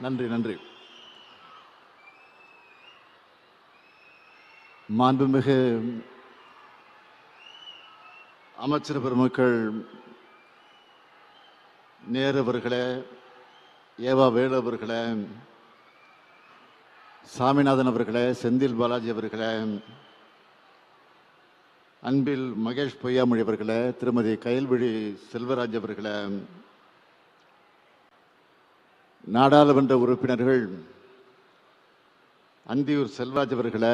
நன்றி நன்றி. மாண்புமிகு அமைச்சர் பெருமக்கள் நேருவர்களே ஏவா வேலு அவர்களே சாமிநாதன் அவர்களே செந்தில் பாலாஜி அவர்களே அன்பில் மகேஷ் பொய்யாமொழி அவர்களே திருமதி கயல்விழி செல்வராஜ் அவர்களே நாடாளுமன்ற உறுப்பினர்கள் அந்தியூர் செல்வாஜ் அவர்களை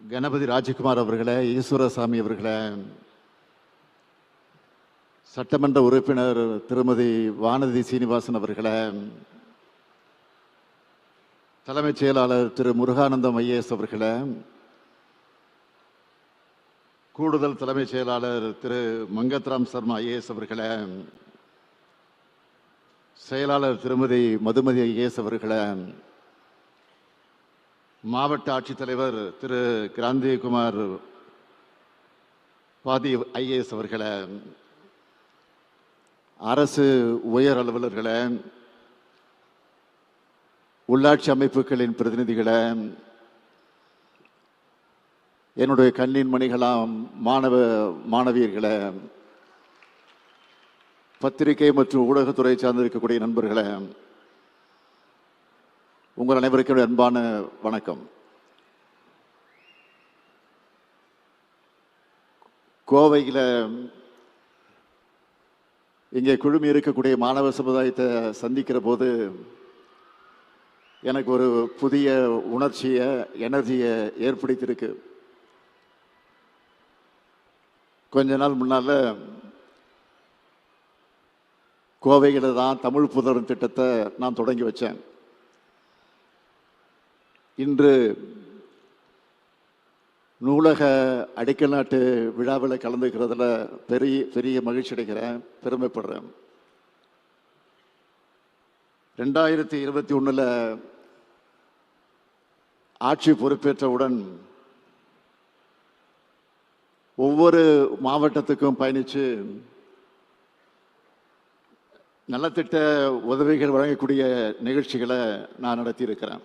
கணபதி ராஜகுமார் அவர்களை ஈஸ்வரசாமி அவர்களை சட்டமன்ற உறுப்பினர் திருமதி வானதி சீனிவாசன் அவர்களை தலைமைச் செயலாளர் திரு முருகானந்தம் ஐஏஎஸ் அவர்களை கூடுதல் தலைமைச் செயலாளர் திரு மங்கத்ராம் சர்மா ஐஏஎஸ் அவர்களை செயலாளர் திருமதி மதுமதி ஐஏஎஸ் அவர்களை மாவட்ட ஆட்சித்தலைவர் திரு கிராந்திகுமார் பாதி ஐஏஎஸ் அவர்களை அரசு உயர் அலுவலர்களை உள்ளாட்சி அமைப்புகளின் பிரதிநிதிகளை என்னுடைய கண்ணின் மணிகளாம் மாணவ மாணவியர்களை பத்திரிகை மற்றும் ஊடகத்துறை சார்ந்திருக்கக்கூடிய நண்பர்களே உங்கள் அனைவருக்கும் அன்பான வணக்கம். கோவையில் இங்கே குழுமி இருக்கக்கூடிய மாணவ சமுதாயத்தை சந்திக்கிற போது எனக்கு ஒரு புதிய உணர்ச்சியை எனர்ஜியை ஏற்படுத்தியிருக்கு. கொஞ்ச நாள் முன்னால் கோவையில் தான் தமிழ் புதரும் திட்டத்தை நான் தொடங்கி வச்சேன். இன்று நூலக அடிக்கல் நாட்டு விழாவில் கலந்துக்கிறதுல பெரிய பெரிய மகிழ்ச்சி அடைகிறேன் பெருமைப்படுறேன். ரெண்டாயிரத்தி இருபத்தி ஒன்றில் ஆட்சி பொறுப்பேற்றவுடன் ஒவ்வொரு மாவட்டத்துக்கும் பயணித்து நலத்திட்ட உதவிகள் வழங்கக்கூடிய நிகழ்ச்சிகளை நான் நடத்தியிருக்கிறேன்.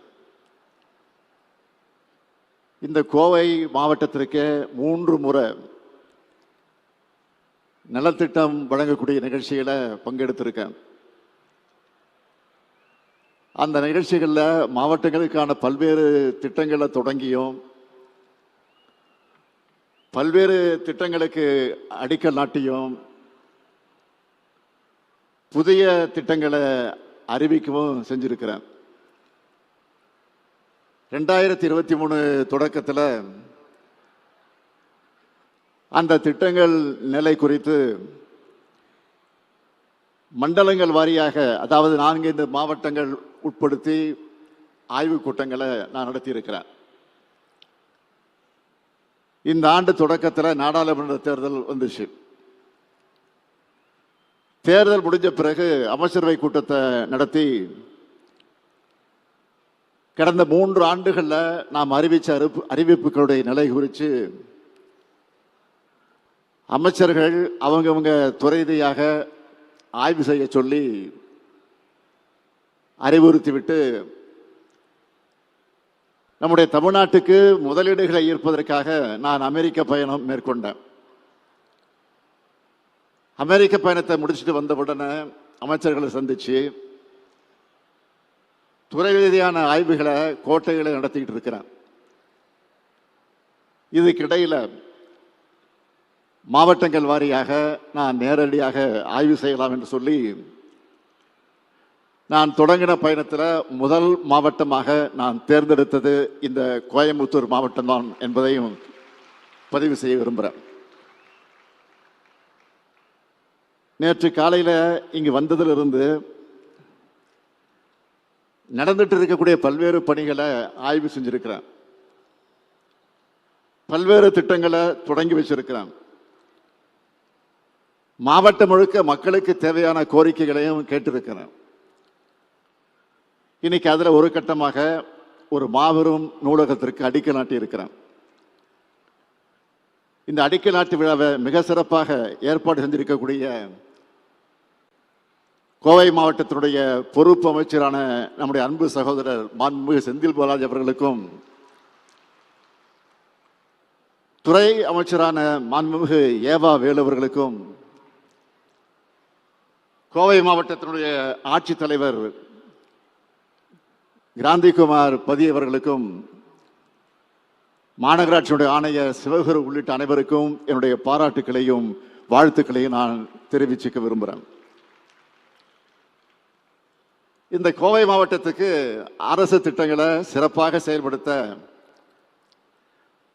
இந்த கோவை மாவட்டத்திற்கு மூன்று முறை நலத்திட்டம் வழங்கக்கூடிய நிகழ்ச்சிகளை பங்கெடுத்திருக்கேன். அந்த நிகழ்ச்சிகளில் மாவட்டங்களுக்கான பல்வேறு திட்டங்களை தொடங்கியும் பல்வேறு திட்டங்களுக்கு அடிக்கல் நாட்டியும் புதிய திட்டங்களை அறிவிக்கவும் செஞ்சிருக்கிறேன் ரெண்டாயிரத்தி இருபத்தி மூணு தொடக்கத்தில் அந்த திட்டங்கள் நிலை குறித்து மண்டலங்கள் வாரியாக அதாவது நான்கு இந்த மாவட்டங்கள் உட்படுத்தி ஆய்வுக் கூட்டங்களை நான் நடத்தியிருக்கிறேன் இந்த ஆண்டு தொடக்கத்தில் நாடாளுமன்ற தேர்தல் வந்துச்சு. தேர்தல் முடிஞ்ச பிறகு அமைச்சரவை கூட்டத்தை நடத்தி கடந்த மூன்று ஆண்டுகளில் நாம் அறிவித்த அறிவிப்பு அறிவிப்புகளுடைய நிலை குறித்து அமைச்சர்கள் அவங்கவங்க துறை ரீதியாக ஆய்வு செய்ய சொல்லி அறிவுறுத்திவிட்டு நம்முடைய தமிழ்நாட்டுக்கு முதலீடுகளை ஈர்ப்பதற்காக நான் அமெரிக்க பயணம் மேற்கொண்டேன். அமெரிக்க பயணத்தை முடிச்சுட்டு வந்தவுடனே அமைச்சர்களை சந்திச்சு துறை ரீதியான ஆய்வுகளை கோட்டைகளை நடத்திக்கிட்டு இருக்கிறேன் இதுக்கிடையில் மாவட்டங்கள் வாரியாக நான் நேரடியாக ஆய்வு செய்யலாம் என்று சொல்லி நான் தொடங்கின பயணத்தில் முதல் மாவட்டமாக நான் தேர்ந்தெடுத்தது இந்த கோயம்புத்தூர் மாவட்டம்தான் என்பதையும் பதிவு செய்ய விரும்புகிறேன் நேற்று காலையில் இங்கு வந்ததிலிருந்து நடந்துட்டு இருக்கக்கூடிய பல்வேறு பணிகளை ஆய்வு செஞ்சிருக்கிறேன். பல்வேறு திட்டங்களை தொடங்கி வச்சிருக்கிறேன். மாவட்டம் முழுக்க மக்களுக்கு தேவையான கோரிக்கைகளையும் கேட்டிருக்கிறேன். இன்னைக்கு அதில் ஒரு கட்டமாக ஒரு மாபெரும் நூலகத்திற்கு அடிக்கல் நாட்டி இருக்கிறேன் இந்த அடிக்கல் நாட்டு விழாவை மிக சிறப்பாக ஏற்பாடு செஞ்சிருக்கக்கூடிய கோவை மாவட்டத்தினுடைய பொறுப்பு அமைச்சரான நம்முடைய அன்பு சகோதரர் மாண்புமிகு செந்தில் பாலாஜி அவர்களுக்கும் துறை அமைச்சரான மாண்புமிகு ஏவா வேலுவர்களுக்கும் கோவை மாவட்டத்தினுடைய ஆட்சித்தலைவர் கிராந்திகுமார் பதி அவர்களுக்கும் மாநகராட்சியுடைய ஆணையர் சிவகுரு உள்ளிட்ட அனைவருக்கும் என்னுடைய பாராட்டுக்களையும் வாழ்த்துக்களையும் நான் தெரிவிச்சுக்க விரும்புகிறேன். இந்த கோவை மாவட்டத்துக்கு அரசு திட்டங்களை சிறப்பாக செயல்படுத்த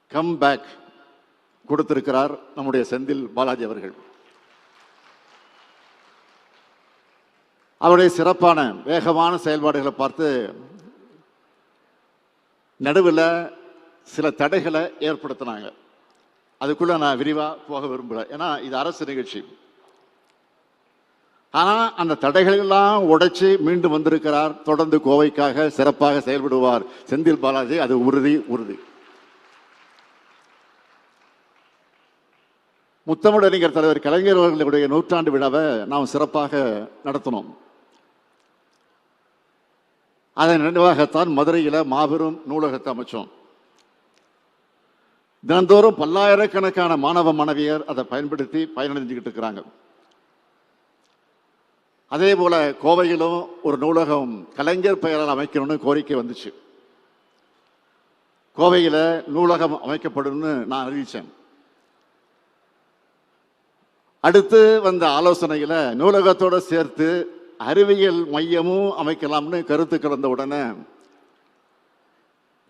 கம் பேக் கொடுத்திருக்கிறார் நம்முடைய செந்தில் பாலாஜி அவர்கள். அவருடைய சிறப்பான வேகமான செயல்பாடுகளை பார்த்து நடுவில் சில தடைகளை ஏற்படுத்தினாங்க. அதுக்குள்ளே நான் விரிவாக போக விரும்பல. ஏன்னா இது அரசு நிகழ்ச்சி. ஆனால் அந்த தடைகளெல்லாம் உடைச்சு மீண்டும் வந்திருக்கிறார். தொடர்ந்து கோவைக்காக சிறப்பாக செயல்படுவார். செந்தில் பாலாஜி அது உறுதி உறுதி. முத்தமிழறிஞர் தலைவர் கலைஞர் அவர்களுடைய நூற்றாண்டு விழாவை நாம் சிறப்பாக நடத்தினோம். அதன் நினைவாகத்தான் மதுரையில் மாபெரும் நூலகத்தை அமைச்சோம். தினந்தோறும் பல்லாயிரக்கணக்கான மாணவ மாணவியர் அதை பயன்படுத்தி பயனடைஞ்சுக்கிட்டு இருக்கிறாங்க. அதே போல் கோவையிலும் ஒரு நூலகம் கலைஞர் பெயரால் அமைக்கணும்னு கோரிக்கை வந்துச்சு. கோவையில் நூலகம் அமைக்கப்படும்னு நான் அறிவித்தேன் அடுத்து வந்த ஆலோசனையில் நூலகத்தோடு சேர்த்து அறிவியல் மையமும் அமைக்கலாம்னு கருத்து கலந்த உடனே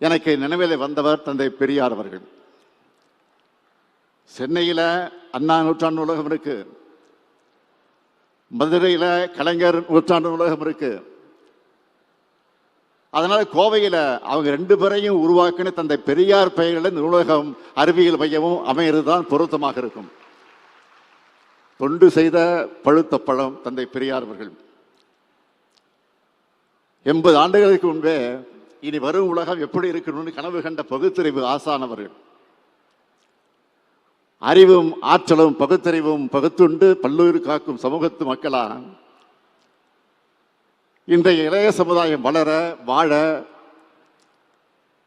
எனக்கு நினைவில் வந்தவர் தந்தை பெரியார் அவர்கள். சென்னையில் அண்ணா நூற்றாண்டு நூலகம் இருக்குது மதுரையில் கலைஞர் நூற்றாண்டு நூலகம் இருக்கு. அதனால கோவையில் அவங்க ரெண்டு பேரையும் உருவாக்கின தந்தை பெரியார் பெயரில் இந்த நூலகம் அறிவியல் மையமும் அமையிறது தான் பொருத்தமாக இருக்கும். தொண்டு செய்த பழுத்த பழம் தந்தை பெரியார் அவர்கள். எண்பது ஆண்டுகளுக்கு முன்பே இனி வரும் உலகம் எப்படி இருக்கணும்னு கனவு கண்ட பகுத்தறிவு ஆசானவர்கள் அறிவும் ஆற்றலும் பகுத்தறிவும் பகுத்துண்டு பல்லுயிர் காக்கும் சமூகத்து மக்களா இன்றைய இளைய சமுதாயம் வளர வாழ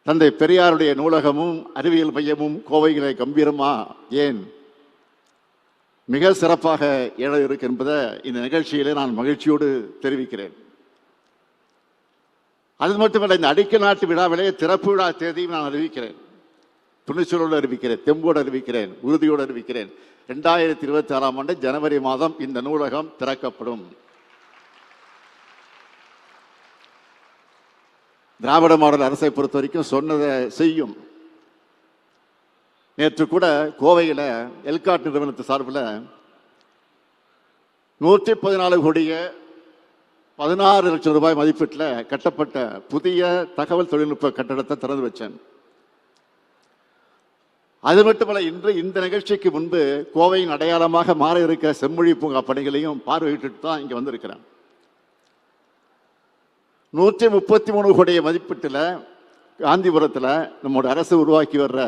தந்தை பெரியாருடைய நூலகமும் அறிவியல் மையமும் கோவைகளை கம்பீரமா ஏன் மிக சிறப்பாக எழ இருக்கு என்பதை இந்த நிகழ்ச்சியிலே நான் மகிழ்ச்சியோடு தெரிவிக்கிறேன். அது மட்டுமல்ல இந்த அடிக்க நாட்டு விழாவிலே திறப்பு விழா தேதியும் நான் அறிவிக்கிறேன். துணிச்சலோடு அறிவிக்கிறேன் தெம்போடு அறிவிக்கிறேன் உறுதியோடு அறிவிக்கிறேன். ரெண்டாயிரத்தி இருபத்தி ஆறாம் ஆண்டு ஜனவரி மாதம் இந்த நூலகம் திறக்கப்படும். திராவிட மாடல் அரசை பொறுத்த வரைக்கும் சொன்னதை செய்யும். நேற்று கூட கோவையில் எல்காட் நிறுவனத்து சார்பில் நூற்றி பதினாலு கோடிய பதினாறு லட்சம் ரூபாய் மதிப்பீட்டில் கட்டப்பட்ட புதிய தகவல் தொழில்நுட்ப கட்டடத்தை திறந்து வச்சேன். அது மட்டுமல்ல இன்று இந்த நிகழ்ச்சிக்கு முன்பு கோவையின் அடையாளமாக மாற இருக்கிற செம்மொழி பூங்கா பணிகளையும் பார்வையிட்டு தான் இங்கே வந்திருக்கிறேன். நூற்றி முப்பத்தி மூணு கோடிய மதிப்பீட்டில் காந்திபுரத்தில் நம்முடைய அரசு உருவாக்கி வர்ற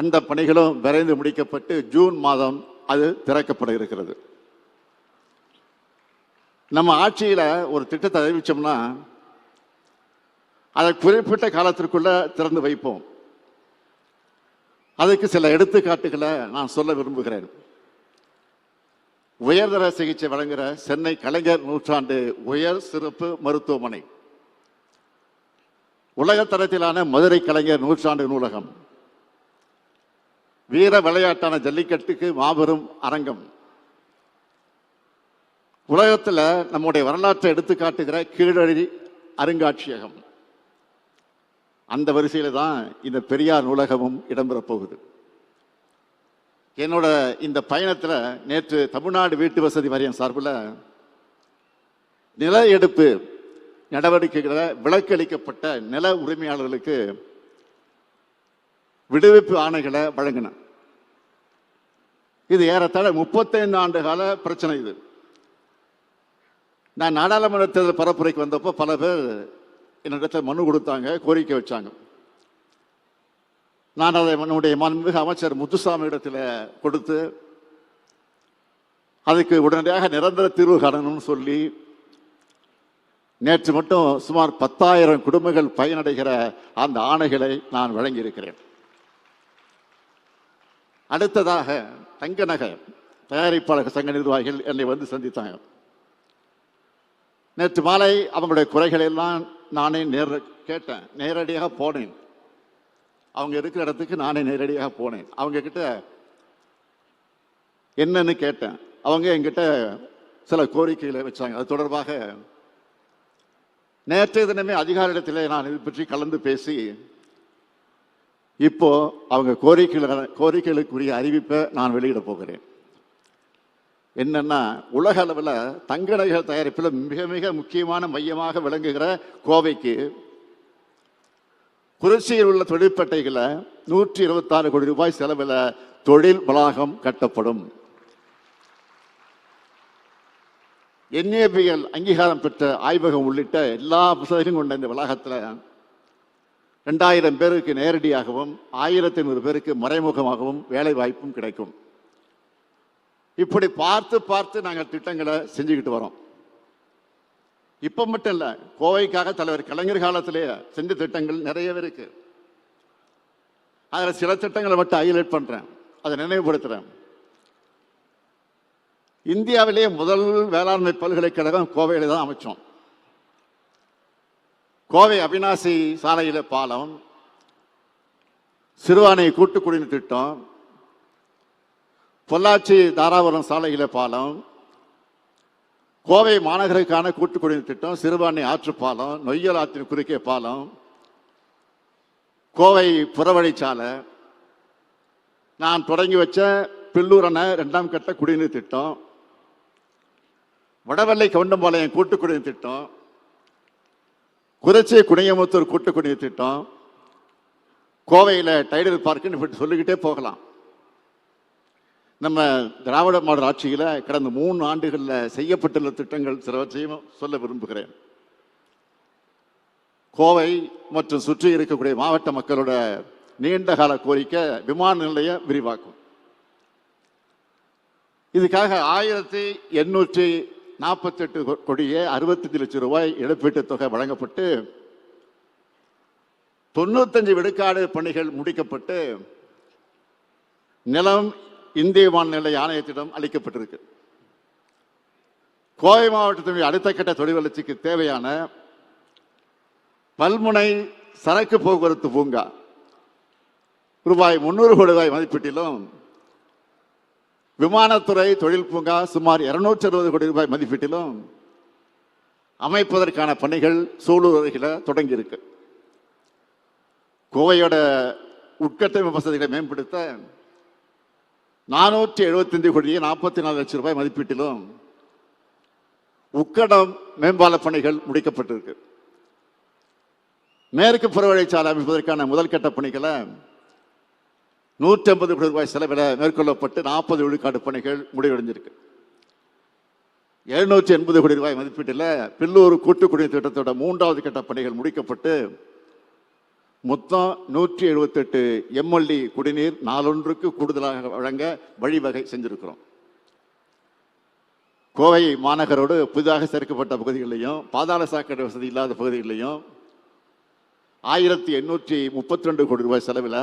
அந்த பணிகளும் விரைந்து முடிக்கப்பட்டு ஜூன் மாதம் அது திறக்கப்பட இருக்கிறது. நம்ம ஆட்சியில் ஒரு திட்டத்தை அறிவித்தோம்னா அதை குறிப்பிட்ட காலத்திற்குள்ளே திறந்து வைப்போம். அதுக்கு சில எடுத்துக்காட்டுகளை நான் சொல்ல விரும்புகிறேன். உயர்தர சிகிச்சை வழங்குகிற சென்னை கலைஞர் நூற்றாண்டு உயர் சிறப்பு மருத்துவமனை. உலகத்தரத்திலான மதுரை கலைஞர் நூற்றாண்டு நூலகம். வீர விளையாட்டான ஜல்லிக்கட்டுக்கு மாபெரும் அரங்கம். உலகத்தில் நம்முடைய வரலாற்றை எடுத்துக்காட்டுகிற கீழடி அருங்காட்சியகம். அந்த வரிசையில் தான் இந்த பெரியார் நூலகமும் இடம்பெறப் போகுது என்னோட இந்த பயணத்தில் நேற்று தமிழ்நாடு வீட்டு வசதி வாரியம் சார்பில் நில எடுப்பு நடவடிக்கைகளை விலக்களிக்கப்பட்ட நில உரிமையாளர்களுக்கு விடுவிப்பு ஆணைகளை வழங்கின இது ஏறத்தாழ முப்பத்தைந்து ஆண்டு கால பிரச்சனை இது. நான் நாடாளுமன்ற தேர்தல் பரப்புரைக்கு வந்தப்போ பல பேர் என்னிடத்தில் மனு கொடுத்தாங்க கோரிக்கை வச்சாங்க. நான் அதை நம்முடைய மன்மிகு அமைச்சர் முத்துசாமி இடத்துல கொடுத்து அதுக்கு உடனடியாக நிரந்தர தீர்வு காணணும்னு சொல்லி நேற்று மட்டும் சுமார் பத்தாயிரம் குடும்பங்கள் பயனடைகிற அந்த ஆணைகளை நான் வழங்கியிருக்கிறேன். அடுத்ததாக தங்க நகை தயாரிப்பாளர் சங்க நிர்வாகிகள் என்னை வந்து சந்தித்தாங்க. நேற்று மாலை அவங்களுடைய குறைகளை எல்லாம் நானே நேர கேட்டேன் நேரடியாக போனேன். அவங்க இருக்கிற இடத்துக்கு நானே நேரடியாக போனேன். அவங்க கிட்ட என்னன்னு கேட்டேன். அவங்க என்கிட்ட சில கோரிக்கைகளை வச்சாங்க. அது தொடர்பாக நேற்றைய தினமே அதிகாரிடத்திலே நான் இது பற்றி கலந்து பேசி இப்போ அவங்க கோரிக்கைகள் கோரிக்கைகளுக்குரிய அறிவிப்பை நான் வெளியிட போகிறேன். என்னென்னா உலக அளவில் தங்க நகைகள் தயாரிப்பில் மிக மிக முக்கியமான மையமாக விளங்குகிற கோவைக்கு குறிச்சியில் உள்ள தொழிற்பேட்டைகளை நூற்றி இருபத்தாறு கோடி ரூபாய் செலவில் தொழில் வளாகம் கட்டப்படும். என்ஏபிஎல் அங்கீகாரம் பெற்ற ஆய்வகம் உள்ளிட்ட எல்லா புத்தகங்களும் கொண்ட இந்த வளாகத்தில் ரெண்டாயிரம் பேருக்கு நேரடியாகவும் ஆயிரத்தி ஐநூறு பேருக்கு மறைமுகமாகவும் வேலை வாய்ப்பும் கிடைக்கும். இப்படி பார்த்து பார்த்து நாங்கள் திட்டங்களை செஞ்சுக்கிட்டு வரோம். இப்போ மட்டும் இல்லை கோவைக்காக தலைவர் கலைஞர் காலத்திலேயே செஞ்ச திட்டங்கள் நிறையவே இருக்கு. அதில் சில திட்டங்களை மட்டும் ஹைலைட் பண்ணுறேன் அதை நினைவுபடுத்துகிறேன் இந்தியாவிலேயே முதல் வேளாண்மை பல்கலைக்கழகம் கோவையில் தான் அமைச்சோம். கோவை அவினாசி சாலையில் பாலம் சிறுவானை கூட்டு குடிநீர் திட்டம் பொள்ளாச்சி தாராபுரம் சாலையில பாலம் கோவை மாநகருக்கான கூட்டுக்குடிநீர் திட்டம் சிறுவாணி ஆற்று பாலம் நொய்யல் ஆற்றின் குறுக்கே பாலம் கோவை புறவழிச்சாலை. நான் தொடங்கி வச்ச பில்லூர் அணை இரண்டாம் கட்ட குடிநீர் திட்டம் வடவள்ளை கவுண்டம்பாளையம் கூட்டு குடிநீர் திட்டம் குறிச்சி குனியமுத்தூர் கூட்டு குடிநீர் திட்டம் கோவையில் டைடல் பார்க்குன்னு இப்படி சொல்லிக்கிட்டே போகலாம். நம்ம திராவிட மாடல் ஆட்சியில் கடந்த மூணு ஆண்டுகளில் செய்யப்பட்டுள்ள திட்டங்கள் சிலவற்றையும் சொல்ல விரும்புகிறேன். கோவை மற்றும் சுற்றி இருக்கக்கூடிய மாவட்ட மக்களோட நீண்ட கால கோரிக்கை விமான நிலைய விரிவாக்கும். இதுக்காக ஆயிரத்தி எண்ணூற்றி நாற்பத்தெட்டு கோடியே அறுபத்தஞ்சு லட்சம் ரூபாய் இழப்பீட்டுத் தொகை வழங்கப்பட்டு தொண்ணூத்தஞ்சு விடுக்காடு பணிகள் முடிக்கப்பட்டு நிலம் இந்திய வானிலை ஆணையத்திடம் அளிக்கப்பட்டிருக்கு. கோவை மாவட்டத்தினுடைய அடுத்த கட்ட தொழில் வளர்ச்சிக்கு தேவையான பல்முனை சரக்கு போக்குவரத்து பூங்கா. ரூபாய் முன்னூறு கோடி ரூபாய் மதிப்பீட்டிலும் விமானத்துறை தொழில் பூங்கா சுமார் இருநூற்றி அறுபது கோடி ரூபாய் மதிப்பீட்டிலும் அமைப்பதற்கான பணிகள் சூலூர் அருகில் தொடங்கியிருக்கு. கோவையோட உட்கட்டமைப்பு வசதிகளை மேம்படுத்த நானூற்றி எழுபத்தஞ்சு கோடியே நாற்பத்தி நாலு லட்சம் ரூபாய் மதிப்பீட்டிலும் உக்கடம் மேம்பால பணிகள் முடிக்கப்பட்டிருக்கு. மேற்கு புறவழிச்சாலை அமைப்பதற்கான முதல் கட்ட பணிகளை நூற்றி ஐம்பது கோடி ரூபாய் செலவில் மேற்கொள்ளப்பட்டு நாற்பது விழுக்காடு பணிகள் முடிவடைஞ்சிருக்கு. எழுநூற்றி எண்பது கோடி ரூபாய் மதிப்பீட்டில் பில்லூர் கூட்டுக்குடி திட்டத்தோட மூன்றாவது கட்ட பணிகள் முடிக்கப்பட்டு மொத்தம் நூற்றி எழுபத்தெட்டு எம்எல்டி குடிநீர் நாளொன்றுக்கு கூடுதலாக வழங்க வழிவகை செஞ்சுருக்கிறோம். கோவை மாநகரோடு புதிதாக சேர்க்கப்பட்ட பகுதிகளிலையும் பாதாள சாக்கடை வசதி இல்லாத பகுதிகளிலையும் ஆயிரத்தி எண்ணூற்றி முப்பத்தி ரெண்டு கோடி ரூபாய் செலவில்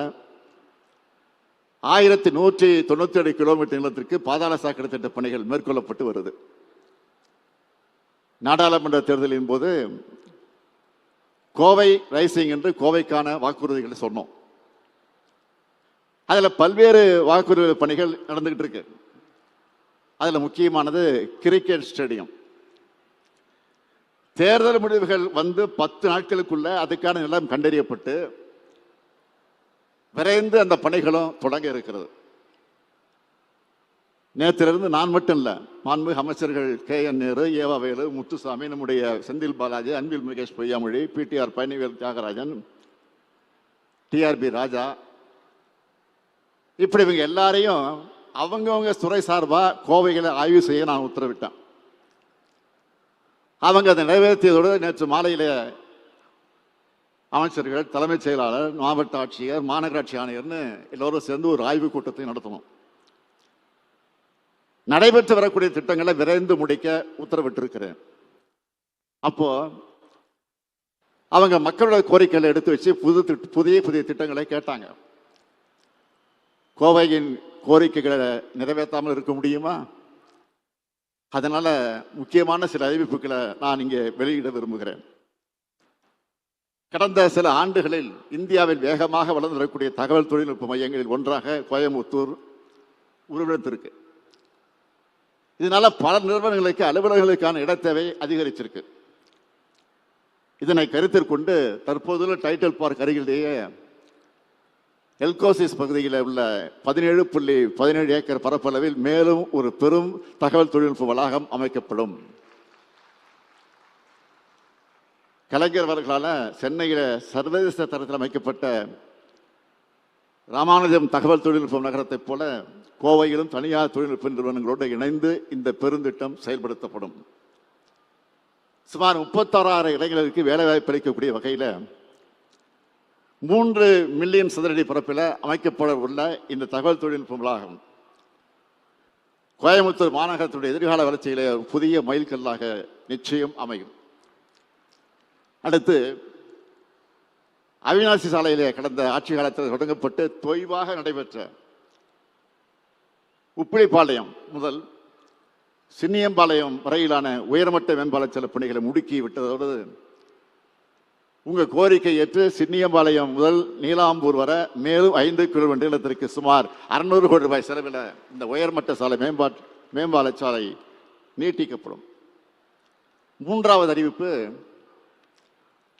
ஆயிரத்தி நூற்றி தொண்ணூற்றி ஏழு கிலோமீட்டர் நிலத்திற்கு பாதாள சாக்கடை திட்ட பணிகள் மேற்கொள்ளப்பட்டு வருது. நாடாளுமன்ற தேர்தலின் போது கோவை ரைசிங் என்று கோவைக்கான வாக்குறுதிகளை சொன்னோம். அதில் பல்வேறு வாக்குறுதி பணிகள் நடந்துக்கிட்டு இருக்கு. அதில் முக்கியமானது கிரிக்கெட் ஸ்டேடியம். தேர்தல் முடிவுகள் வந்து பத்து நாட்களுக்குள்ள அதுக்கான நிலம் கண்டறியப்பட்டு விரைந்து அந்த பணிகளும் தொடங்க இருக்கிறது. நேற்றிலிருந்து நான் மட்டும் இல்லை மாண்புமிகு அமைச்சர்கள் கே. என். நேரு ஏவா வேலு முத்துசாமி நம்முடைய செந்தில் பாலாஜி அன்பில் முகேஷ் பொய்யாமொழி பிடிஆர் பழனிவேல் தியாகராஜன் டிஆர்பி ராஜா. இப்படி இவங்க எல்லாரையும் அவங்கவுங்க துறை சார்பாக கோவைகளை ஆய்வு செய்ய நான் உத்தரவிட்டேன். அவங்க அதை நிறைவேற்றியதோடு நேற்று மாலையில் அமைச்சர்கள் தலைமைச் செயலாளர் மாவட்ட ஆட்சியர் மாநகராட்சி ஆணையர்னு எல்லோரும் சேர்ந்து ஒரு ஆய்வுக் கூட்டத்தை நடத்தணும் நடைபெற்று வரக்கூடிய திட்டங்களை விரைந்து முடிக்க உத்தரவிட்டிருக்கிறேன். அப்போ அவங்க மக்களோட கோரிக்கைகளை எடுத்து வச்சு புது புதிய புதிய திட்டங்களை கேட்டாங்க. கோவையின் கோரிக்கைகளை நிறைவேற்றாமல் இருக்க முடியுமா? அதனால முக்கியமான சில அறிவிப்புகளை நான் இங்கே வெளியிட விரும்புகிறேன். கடந்த சில ஆண்டுகளில் இந்தியாவில் வேகமாக வளர்ந்து வரக்கூடிய தகவல் தொழில்நுட்ப மையங்களில் ஒன்றாக கோயம்புத்தூர் உருவெடுத்திருக்கு. இதனால் பல நிறுவனங்களுக்கு அலுவலர்களுக்கான இடத்தேவை அதிகரிச்சிருக்கு. இதனை கருத்தில் கொண்டு தற்போதுள்ள டைட்டில் பார்க் அருகிலேயே எல்கோசிஸ் பகுதியில் உள்ள பதினேழு புள்ளி பதினேழு ஏக்கர் பரப்பளவில் மேலும் ஒரு பெரும் தகவல் தொழில்நுட்ப வளாகம் அமைக்கப்படும். கலைஞர் அவர்களால் சென்னையில் சர்வதேச தரத்தில் அமைக்கப்பட்ட ராமானுஜம் தகவல் தொழில்நுட்பம் நகரத்தைப் போல கோவையிலும் தனியார் தொழில்நுட்ப நிறுவனங்களோடு இணைந்து இந்த பெருந்திட்டம் செயல்படுத்தப்படும். சுமார் முப்பத்தாறாயிரம் இளைஞர்களுக்கு வேலைவாய்ப்பு அளிக்கக்கூடிய வகையில் மூன்று மில்லியன் சதுரடி பரப்பில் அமைக்கப்பட உள்ள இந்த தகவல் தொழில்நுட்ப வளாகம். கோயம்புத்தூர் மாநகரத்துடைய எதிர்கால வளர்ச்சியிலே ஒரு புதிய மைல்கல்லாக நிச்சயம் அமையும். அடுத்து அவிநாசி சாலையிலே கடந்த ஆட்சி காலத்தில் தொடங்கப்பட்டு தொய்வாக நடைபெற்ற உப்பிலிப்பாளையம் முதல் சின்னியம்பாளையம் வரையிலான உயர்மட்ட மேம்பாலச்சல பணிகளை முடுக்கி விட்டதோடு உங்கள் கோரிக்கை ஏற்று சின்னியம்பாளையம் முதல் நீலாம்பூர் வரை மேலும் ஐந்து கிலோமீட்டர் நீளத்திற்கு சுமார் அறுநூறு கோடி ரூபாய் செலவில் இந்த உயர்மட்ட சாலை மேம்பாட்டு மேம்பால சாலை நீட்டிக்கப்படும். மூன்றாவது அறிவிப்பு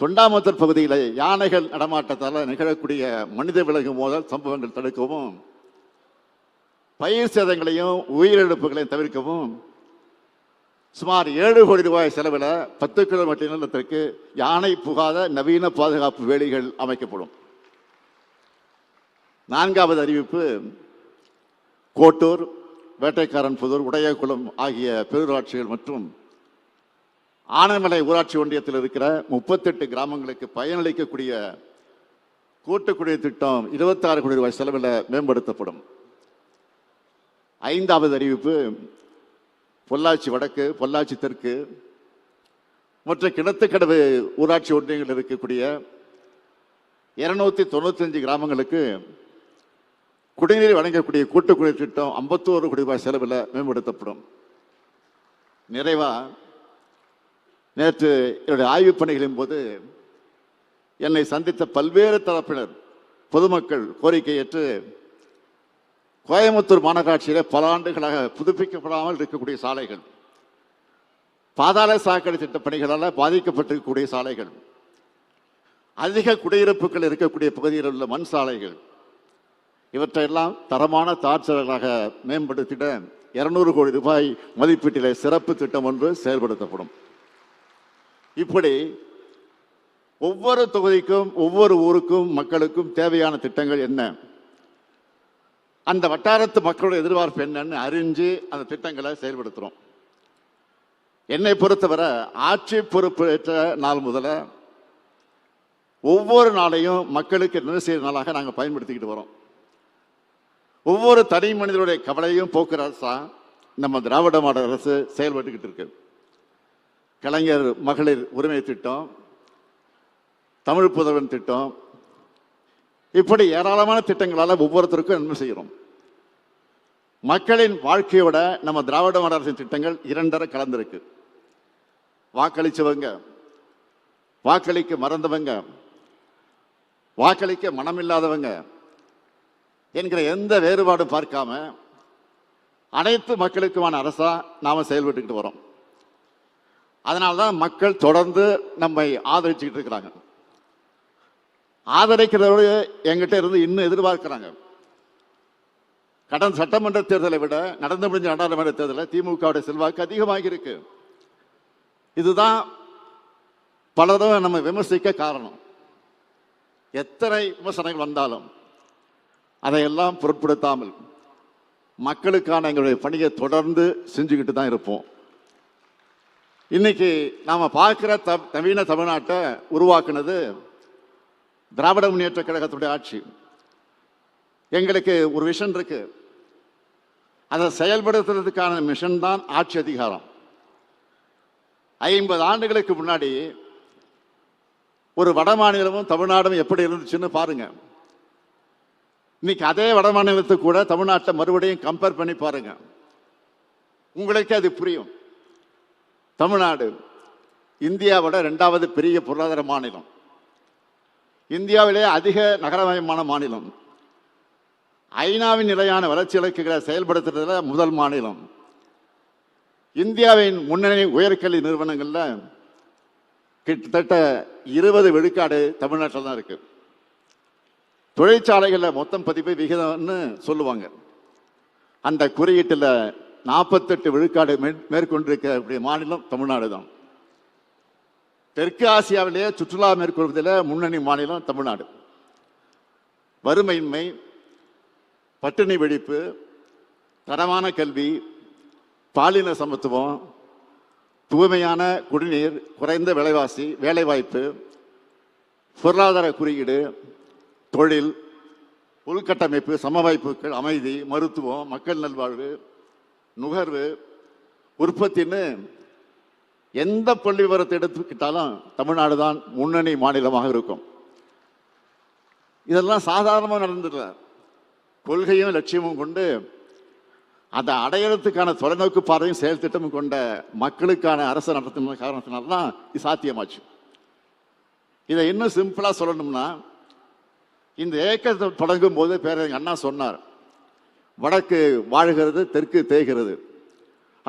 தொண்டாமுத்தல் பகுதியில் யானைகள் நடமாட்டத்தால் நிகழக்கூடிய மனித விலகு மோதல் சம்பவங்கள் தடுக்கவும் பயிர் சேதங்களையும் உயிரிழப்புகளையும் தவிர்க்கவும் சுமார் ஏழு கோடி ரூபாய் செலவில் பத்து கிலோமீட்டர் நிலத்திற்கு யானை புகாத நவீன பாதுகாப்பு வேலிகள் அமைக்கப்படும். நான்காவது அறிவிப்பு கோட்டூர் வேட்டைக்காரன் புதூர் உடையகுளம் ஆகிய பேரூராட்சிகள் மற்றும் ஆனமலை ஊராட்சி ஒன்றியத்தில் இருக்கிற முப்பத்தெட்டு கிராமங்களுக்கு பயனளிக்கக்கூடிய கூட்டுக்குடிய திட்டம் இருபத்தாறு கோடி ரூபாய் செலவில் மேம்படுத்தப்படும். ஐந்தாவது அறிவிப்பு பொள்ளாச்சி வடக்கு பொள்ளாச்சி தெற்கு மற்ற கிணத்துக்கடவு ஊராட்சி ஒன்றியங்கள் இருக்கக்கூடிய இருநூத்தி தொண்ணூத்தஞ்சு கிராமங்களுக்கு குடிநீர் வழங்கக்கூடிய கூட்டுக்குடிநீர் திட்டம் ஐம்பத்தோரு கோடி ரூபாய் செலவில் மேம்படுத்தப்படும். நிறைவாக நேற்று என்னுடைய ஆய்வுப் பணிகளின் போது என்னை சந்தித்த பல்வேறு தரப்பினர் பொதுமக்கள் கோரிக்கையற்று கோயம்புத்தூர் மாநகராட்சியில் பல ஆண்டுகளாக புதுப்பிக்கப்படாமல் இருக்கக்கூடிய சாலைகள் பாதாள சாக்கடை திட்ட பணிகளால் பாதிக்கப்பட்டிருக்கக்கூடிய சாலைகள் அதிக குடியிருப்புகள் இருக்கக்கூடிய பகுதியில் உள்ள மண் சாலைகள் இவற்றையெல்லாம் தரமான தார்ச்சலாக மேம்படுத்திட இருநூறு கோடி ரூபாய் மதிப்பீட்டிலே சிறப்பு திட்டம் ஒன்று செயல்படுத்தப்படும். இப்படி ஒவ்வொரு தொகுதிக்கும் ஒவ்வொரு ஊருக்கும் மக்களுக்கும் தேவையான திட்டங்கள் என்ன? அந்த வட்டாரத்து மக்களோட எதிர்பார்ப்பு என்னன்னு அறிஞ்சு அந்த திட்டங்களை செயல்படுத்துகிறோம் என்னை பொறுத்தவரை ஆட்சி பொறுப்பேற்ற நாள் முதல்ல ஒவ்வொரு நாளையும் மக்களுக்கு என்ன செய்கிற நாளாக நாங்கள் பயன்படுத்திக்கிட்டு வரோம். ஒவ்வொரு தனி மனிதனுடைய கவலையும் போக்குற அரசாக நம்ம திராவிட மாடல் அரசு செயல்பட்டுக்கிட்டு இருக்கு. கலைஞர் மகளிர் உரிமை திட்டம் தமிழ் புதவன் திட்டம் இப்படி ஏராளமான திட்டங்களால் ஒவ்வொருத்தருக்கும் நன்மை செய்கிறோம். மக்களின் வாழ்க்கையோட நம்ம திராவிட மாடல் திட்டங்கள் இரண்டரை கலந்திருக்கு. வாக்களிச்சவங்க வாக்களிக்க மறந்தவங்க வாக்களிக்க மனமில்லாதவங்க என்கிற எந்த வேறுபாடும் பார்க்காம அனைத்து மக்களுக்குமான அரசாக நாம் செயல்பட்டுக்கிட்டு வரோம். அதனால தான் மக்கள் தொடர்ந்து நம்மை ஆதரிச்சுக்கிட்டு இருக்கிறாங்க. ஆதரிக்கிறதோடு எங்கிட்ட இருந்து இன்னும் எதிர்பார்க்கிறாங்க. கடந்த சட்டமன்ற தேர்தலை விட நடந்து முடிஞ்ச நாடாளுமன்ற தேர்தலில் திமுகவுடைய செல்வாக்கு அதிகமாக இருக்கு. இதுதான் பலரும் நம்ம விமர்சிக்க காரணம். எத்தனை விமர்சனங்கள் வந்தாலும் அதையெல்லாம் பொருட்படுத்தாமல் மக்களுக்கான எங்களுடைய பணியை தொடர்ந்து செஞ்சுக்கிட்டு தான் இருப்போம். இன்னைக்கு நாம் பார்க்குற த நவீன தமிழ்நாட்டை உருவாக்குனது திராவிட முன்னேற்ற கழகத்துடைய ஆட்சி. எங்களுக்கு ஒரு விஷன் இருக்கு. அதை செயல்படுத்துறதுக்கான மிஷன் தான் ஆட்சி அதிகாரம். ஐம்பது ஆண்டுகளுக்கு முன்னாடி ஒரு வட மாநிலமும் தமிழ்நாடும் எப்படி இருந்துச்சுன்னு பாருங்க. இன்னைக்கு அதே வட மாநிலத்துக்கு கூட தமிழ்நாட்டை மறுபடியும் கம்பேர் பண்ணி பாருங்க. உங்களுக்கே அது புரியும். தமிழ்நாடு இந்தியாவோட ரெண்டாவது பெரிய பொருளாதார மாநிலம். இந்தியாவிலே அதிக நகரமயமான மாநிலம். ஐநாவின் நிலையான வளர்ச்சி இலக்குகளை செயல்படுத்துறதுல முதல் மாநிலம். இந்தியாவின் முன்னணி உயர்கல்வி நிறுவனங்களில் கிட்டத்தட்ட இருபது விழுக்காடு தமிழ்நாட்டில் தான் இருக்கு. தொழிற்சாலைகளில் மொத்தம் பதிவு விகிதம்னு சொல்லுவாங்க. அந்த குறியீட்டில் நாற்பத்தெட்டு விழுக்காடு மே- மேற்கொண்டிருக்கக்கூடிய மாநிலம் தமிழ்நாடு தான் தெற்கு ஆசியாவிலேயே சுற்றுலா மேற்கொள்வதில் முன்னணி மாநிலம் தமிழ்நாடு. வறுமையின்மை பட்டினி வெடிப்பு தரமான கல்வி பாலின சமத்துவம் தூய்மையான குடிநீர் குறைந்த விலைவாசி வேலைவாய்ப்பு பொருளாதார குறியீடு தொழில் உள்கட்டமைப்பு சமவாய்ப்புகள் அமைதி மருத்துவம் மக்கள் நல்வாழ்வு நுகர்வு உற்பத்தின்னு எந்த பள்ளி விவரத்தை எடுத்துக்கிட்டாலும் தமிழ்நாடு தான் முன்னணி மாநிலமாக இருக்கும். இதெல்லாம் சாதாரணமாக நடந்துடல. கொள்கையும் லட்சியமும் கொண்டு அதை அடையாளத்துக்கான தொலைநோக்கு பார்வையும் செயல் திட்டமும் கொண்ட மக்களுக்கான அரசு நடத்தின காரணத்தினால தான் இது சாத்தியமாச்சு. இதை இன்னும் சிம்பிளாக சொல்லணும்னா இந்த ஏக்கத்தை தொடங்கும் போது பேரறிஞர் அண்ணா சொன்னார் வடக்கு வாழ்கிறது தெற்கு தேய்கிறது.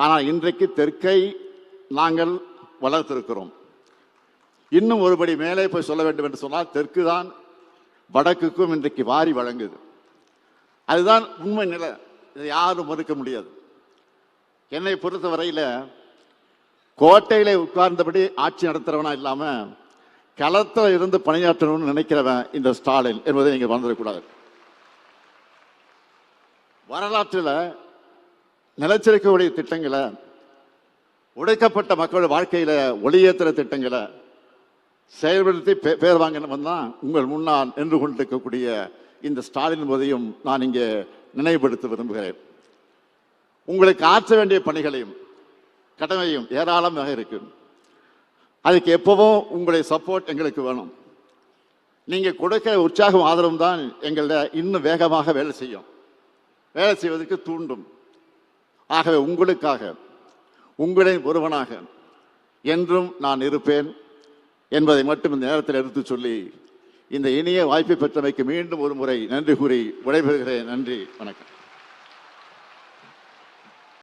ஆனால் இன்றைக்கு தெற்கை நாங்கள் வளர்த்திருக்கிறோம். இன்னும் ஒருபடி மேலே போய் சொல்ல வேண்டும் என்று சொன்னால் தெற்கு தான் வடக்குக்கும் இன்றைக்கு வாரி வழங்குது. அதுதான் உண்மை நிலை. இதை யாரும் மறுக்க முடியாது. என்னை பொறுத்த கோட்டையில் உட்கார்ந்தபடி ஆட்சி நடத்துகிறவனா இல்லாமல் களத்தில் இருந்து பணியாற்றணும்னு நினைக்கிறவன் இந்த ஸ்டாலின் என்பதை நீங்கள் மறந்துடக்கூடாது. வரலாற்றில் நிலச்சிருக்கக்கூடிய திட்டங்களை உடைக்கப்பட்ட மக்கள் வாழ்க்கையில் ஒளியேற்றுற திட்டங்களை செயல்படுத்தி பே- பேர் வாங்கினவன் தான் உங்கள் முன்னால் நின்று கொண்டிருக்கக்கூடிய இந்த ஸ்டாலின் போதையும் நான் இங்கே நினைவுபடுத்த விரும்புகிறேன். உங்களுக்கு ஆற்ற வேண்டிய பணிகளையும் கடமையும் ஏராளமாக இருக்கும் அதுக்கு எப்பவும் உங்களுடைய சப்போர்ட் எங்களுக்கு வேணும். நீங்கள் கொடுக்கிற உற்சாகம் ஆதரவும் தான் எங்களை இன்னும் வேகமாக வேலை செய்யும். வேலை செய்வதற்கு தூண்டும். ஆகவே உங்களுக்காக உங்களின் ஒருவனாக என்றும் நான் இருப்பேன் என்பதை மட்டும் இந்த நேரத்தில் எடுத்து சொல்லி இந்த இனிய வாய்ப்பை பெற்றமைக்கு மீண்டும் ஒரு முறை நன்றி கூறி விடைபெறுகிறேன். நன்றி வணக்கம்.